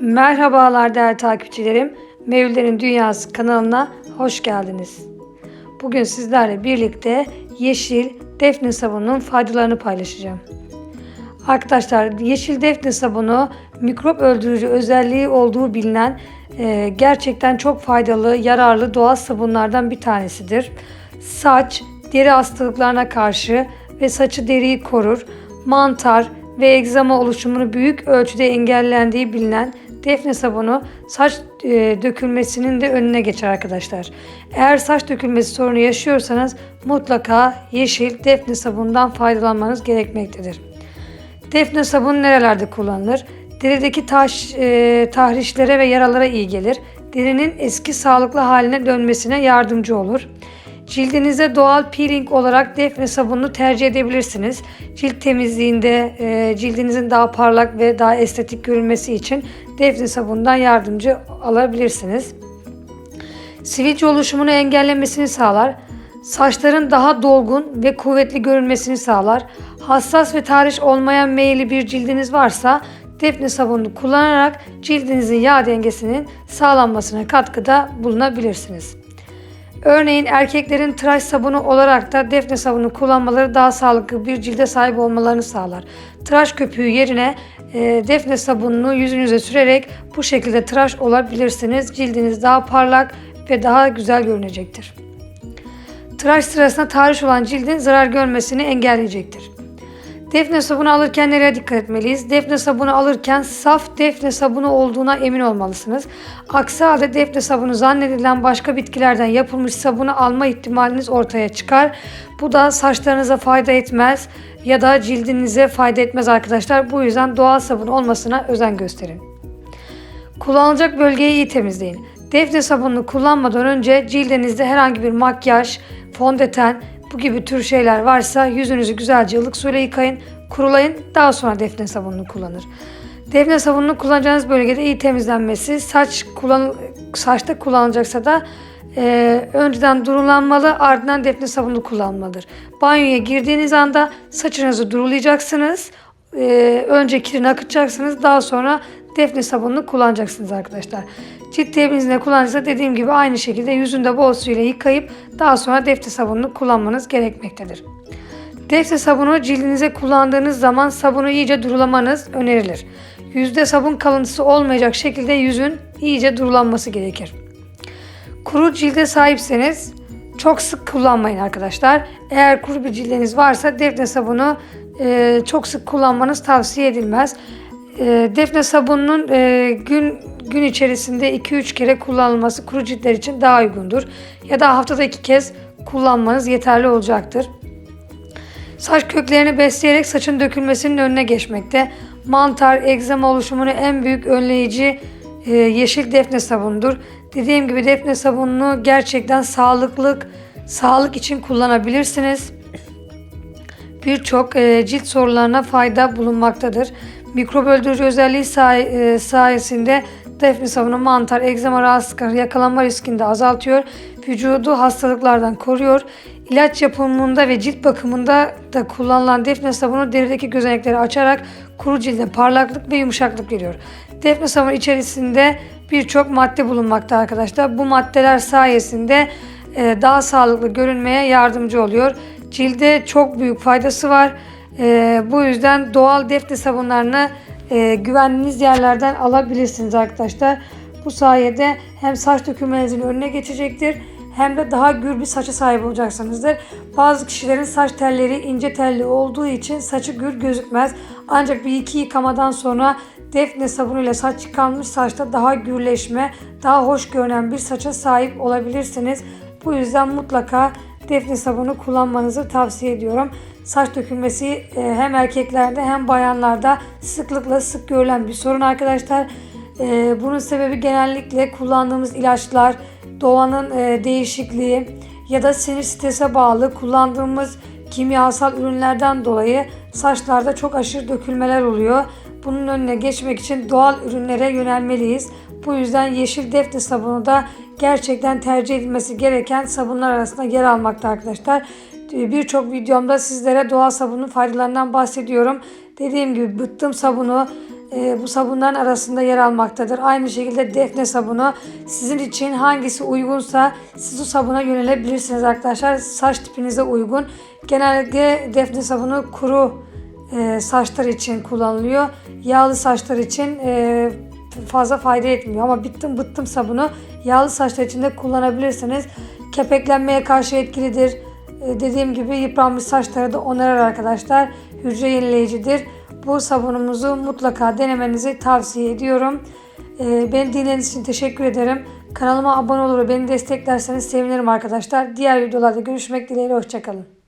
Merhabalar değerli takipçilerim. Mevlütlerin Dünyası kanalına hoş geldiniz. Bugün sizlerle birlikte yeşil defne sabununun faydalarını paylaşacağım. Arkadaşlar yeşil defne sabunu mikrop öldürücü özelliği olduğu bilinen e, gerçekten çok faydalı, yararlı doğal sabunlardan bir tanesidir. Saç, deri hastalıklarına karşı ve saçı deriyi korur. Mantar ve egzama oluşumunu büyük ölçüde engellendiği bilinen defne sabunu saç e, dökülmesinin de önüne geçer arkadaşlar. Eğer saç dökülmesi sorunu yaşıyorsanız mutlaka yeşil defne sabundan faydalanmanız gerekmektedir. Defne sabunu nerelerde kullanılır? Derideki taş, e, tahrişlere ve yaralara iyi gelir. Derinin eski sağlıklı haline dönmesine yardımcı olur. Cildinize doğal peeling olarak defne sabununu tercih edebilirsiniz. Cilt temizliğinde e, cildinizin daha parlak ve daha estetik görünmesi için defne sabunundan yardımcı alabilirsiniz. Sivilce oluşumunu engellemesini sağlar. Saçların daha dolgun ve kuvvetli görünmesini sağlar. Hassas ve tahriş olmayan meyilli bir cildiniz varsa defne sabununu kullanarak cildinizin yağ dengesinin sağlanmasına katkıda bulunabilirsiniz. Örneğin erkeklerin tıraş sabunu olarak da defne sabunu kullanmaları daha sağlıklı bir cilde sahip olmalarını sağlar. Tıraş köpüğü yerine e, defne sabununu yüzünüze sürerek bu şekilde tıraş olabilirsiniz. Cildiniz daha parlak ve daha güzel görünecektir. Tıraş sırasında tahriş olan cildin zarar görmesini engelleyecektir. Defne sabunu alırken nereye dikkat etmeliyiz? Defne sabunu alırken saf defne sabunu olduğuna emin olmalısınız. Aksi halde defne sabunu zannedilen başka bitkilerden yapılmış sabunu alma ihtimaliniz ortaya çıkar. Bu da saçlarınıza fayda etmez ya da cildinize fayda etmez arkadaşlar. Bu yüzden doğal sabun olmasına özen gösterin. Kullanılacak bölgeyi iyi temizleyin. Defne sabununu kullanmadan önce cildinizde herhangi bir makyaj, fondöten, bu gibi tür şeyler varsa yüzünüzü güzelce ılık suyla yıkayın, kurulayın. Daha sonra defne sabununu kullanır. Defne sabununu kullanacağınız bölgede iyi temizlenmesi, saç kullan saçta kullanılacaksa da e, önceden durulanmalı, ardından defne sabunu kullanmalıdır. Banyoya girdiğiniz anda saçınızı durulayacaksınız. E, önce kirini akıtacaksınız. Daha sonra defne sabununu kullanacaksınız arkadaşlar. Cilt temizliğinde kullanacaksa dediğim gibi aynı şekilde yüzünde bol suyla yıkayıp daha sonra defne sabununu kullanmanız gerekmektedir. Defne sabunu cildinize kullandığınız zaman sabunu iyice durulamanız önerilir. Yüzde sabun kalıntısı olmayacak şekilde yüzün iyice durulanması gerekir. Kuru cilde sahipseniz çok sık kullanmayın arkadaşlar. Eğer kuru bir cildiniz varsa defne sabunu e, çok sık kullanmanız tavsiye edilmez. E, defne sabununun e, gün gün içerisinde 2-3 kere kullanılması kuru ciltler için daha uygundur. Ya da haftada 2 kez kullanmanız yeterli olacaktır. Saç köklerini besleyerek saçın dökülmesinin önüne geçmekte. Mantar, egzama oluşumunu en büyük önleyici e, yeşil defne sabunudur. Dediğim gibi defne sabununu gerçekten sağlıklı, sağlık için kullanabilirsiniz. Birçok e, cilt sorularına fayda bulunmaktadır. Mikrop öldürücü özelliği say, e, sayesinde defne sabunu mantar, egzama rahatsızlıkları yakalanma riskini de azaltıyor. Vücudu hastalıklardan koruyor. İlaç yapımında ve cilt bakımında da kullanılan defne sabunu derideki gözenekleri açarak kuru cilde parlaklık ve yumuşaklık veriyor. Defne sabunu içerisinde birçok madde bulunmakta arkadaşlar. Bu maddeler sayesinde e, daha sağlıklı görünmeye yardımcı oluyor. Cilde çok büyük faydası var. E, bu yüzden doğal defne sabunlarını e, güvendiğiniz yerlerden alabilirsiniz arkadaşlar. Bu sayede hem saç dökülmenizin önüne geçecektir hem de daha gür bir saça sahip olacaksınızdır. Bazı kişilerin saç telleri ince telli olduğu için saçı gür gözükmez. Ancak bir iki yıkamadan sonra defne sabunuyla saç yıkanmış saçta daha gürleşme, daha hoş görünen bir saça sahip olabilirsiniz. Bu yüzden mutlaka defne sabunu kullanmanızı tavsiye ediyorum. Saç dökülmesi e, hem erkeklerde hem bayanlarda sıklıkla sık görülen bir sorun arkadaşlar. E, bunun sebebi genellikle kullandığımız ilaçlar, doğanın e, değişikliği ya da sinir strese bağlı kullandığımız kimyasal ürünlerden dolayı saçlarda çok aşırı dökülmeler oluyor. Bunun önüne geçmek için doğal ürünlere yönelmeliyiz. Bu yüzden yeşil defne sabunu da gerçekten tercih edilmesi gereken sabunlar arasında yer almakta arkadaşlar. Birçok videomda sizlere doğal sabunun faydalarından bahsediyorum. Dediğim gibi bıttım sabunu e, bu sabunların arasında yer almaktadır. Aynı şekilde defne sabunu sizin için hangisi uygunsa siz o sabuna yönelebilirsiniz arkadaşlar. Saç tipinize uygun. Genellikle defne sabunu kuru e, saçlar için kullanılıyor. Yağlı saçlar için e, fazla fayda etmiyor ama bittim bıttım sabunu yağlı saçlar için de kullanabilirsiniz. Kepeklenmeye karşı etkilidir. E, dediğim gibi yıpranmış saçları da onarar arkadaşlar. Hücre yenileyicidir. Bu sabunumuzu mutlaka denemenizi tavsiye ediyorum. E, beni dinlediğiniz için teşekkür ederim. Kanalıma abone olur ve beni desteklerseniz sevinirim arkadaşlar. Diğer videolarda görüşmek dileğiyle. Hoşçakalın.